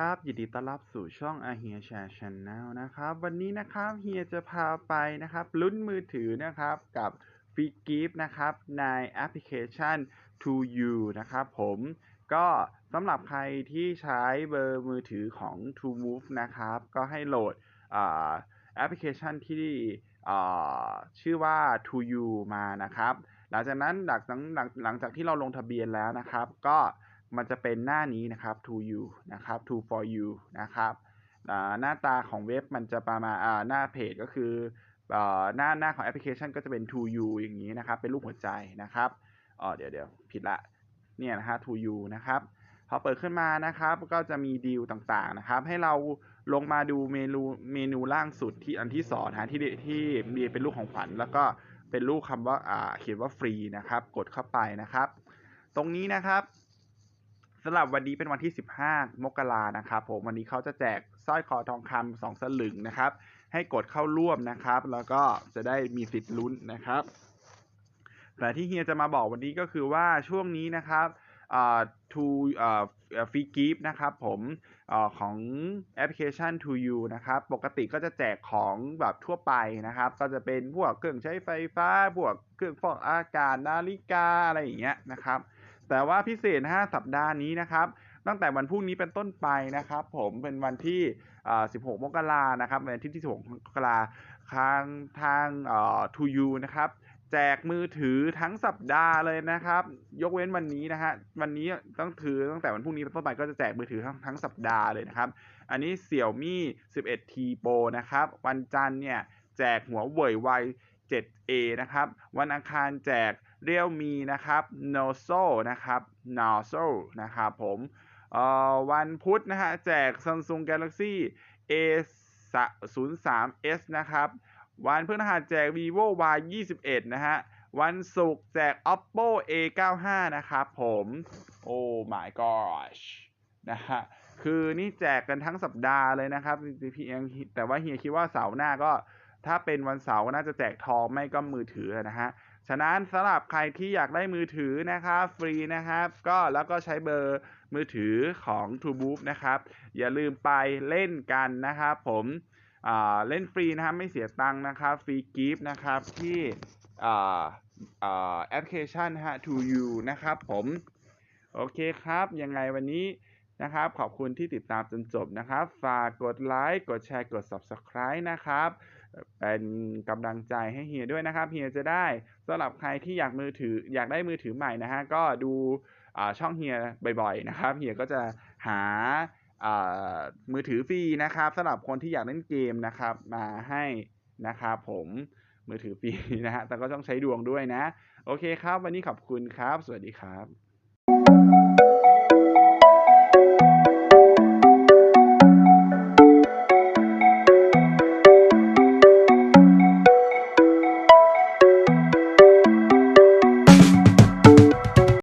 ครับ ยินดีต้อนรับสู่ช่อง a h e r Share Channel นะครับ วันนี้นะครับเฮียจะพาไปนะครับลุ้นมือถือนะครับกับฟรีกิฟต์นะครับในแอปพลิเคชัน To You นะครับผมก็สำหรับใครที่ใช้เบอร์มือถือของ To Move นะครับ ก็ให้โหลดอแอปพลิเคชันที่ชื่อว่า To You มานะครับ หลังจากนั้นหลังหลังหลังจากที่เราลงทะเบียนแล้วนะครับ ก็ มันจะเป็นหน้านี้นะครับ to you นะครับ to for you นะครับหน้าตาของเว็บมันจะประมาณหน้าเพจก็คือหน้าหน้าของแอปพลิเคชันก็จะเป็น to you อย่างนี้นะครับ เป็นรูปหัวใจนะครับอ๋อเดี๋ยวเดี๋ยวผิดละเนี่ยนะฮะ to you นะครับพอเปิดขึ้นมานะครับก็จะมีดีลต่างๆนะครับ ให้เราลงมาดูเมนูเมนูล่างสุดที่อันที่สองนะที่ที่มีเป็นรูปของขวัญแล้วก็เป็นรูปคำว่าเขียนว่าฟรีนะครับ กดเข้าไปนะครับ ตรงนี้นะครับ สำหรับวันนี้เป็นวันที่ 15 มกรานะครับผมวันนี้เขาจะแจกสร้อยคอทองคำสองสลึงนะครับ ให้กดเข้าร่วมนะครับ แล้วก็จะได้มีสิทธิ์ลุ้นนะครับ แต่ที่เฮียจะมาบอกวันนี้ก็คือว่าช่วงนี้นะครับอ่า to อ่าฟรีกิฟนะครับผมอาของแอปพลิเคชัน To You นะครับ ปกติก็จะแจกของแบบทั่วไปนะครับ ก็จะเป็นพวกเครื่องใช้ไฟฟ้าพวกเครื่องฟอกอากาศนาฬิกาอะไรอย่างเงี้ยนะครับ แต่ว่าพิเศษ 5 สัปดาห์นี้นะครับ ตั้งแต่วันพรุ่งนี้เป็นต้นไปนะครับ ผมเป็นวันที่ 16 มกรานะครับวันที่ที่16 มกราทางทางอ่า To You นะครับ แจกมือถือทั้งสัปดาห์เลยนะครับ ยกเว้นวันนี้นะฮะวันนี้ต้องถือตั้งแต่วันพรุ่งนี้เป็นต้นไปก็จะแจกมือถือทั้งทั้งสัปดาห์เลยนะครับ อันนี้ Xiaomi 11T Pro นะครับ วันจันทร์เนี่ยแจกหัวเว่ย Y 7A นะครับ วันอังคารแจก เรียวมีนะครับ Nozo นะครับ Nozo นะครับผมวันพุธนะฮะแจก Samsung Galaxy A 0 3 S นะครับ วันพฤหัสแจก vivo y 21นะฮะ วันศุกร์แจก oppo a 9 5นะครับผม โอ้ my gosh นะฮะ คือนี่แจกกันทั้งสัปดาห์เลยนะครับพี่ยังแต่ว่าเฮียคิดว่าเสาร์หน้าก็ ถ้าเป็นวันเสาร์น่าจะแจกทองไม่ก็มือถือนะฮะ ฉะนั้นสำหรับใครที่อยากได้มือถือนะครับฟรีนะครับ ก็แล้วก็ใช้เบอร์มือถือของ t o b o o นะครับ อย่าลืมไปเล่นกันนะครับผมเล่นฟรีนะครับไม่เสียตังค์นะครับฟรีกิฟต์นะครับที่แอปพลิเคชันฮะ To You นะครับผมโอเคครับยังไงวันนี้นะครับ ขอบคุณที่ติดตามจนจบนะครับ ฝากกดไลค์ กดแชร์ กด Subscribe นะครับ เป็นกำลังใจให้เฮียด้วยนะครับเฮียจะได้สำหรับใครที่อยากมือถืออยากได้มือถือใหม่นะฮะก็ดูช่องเฮียบ่อยๆนะครับเฮียก็จะหาอ่ามือถือฟรีนะครับสำหรับคนที่อยากเล่นเกมนะครับมาให้นะครับผมมือถือฟรีนะฮะแต่ก็ต้องใช้ดวงด้วยนะ โอเคครับ วันนี้ขอบคุณครับ สวัสดีครับ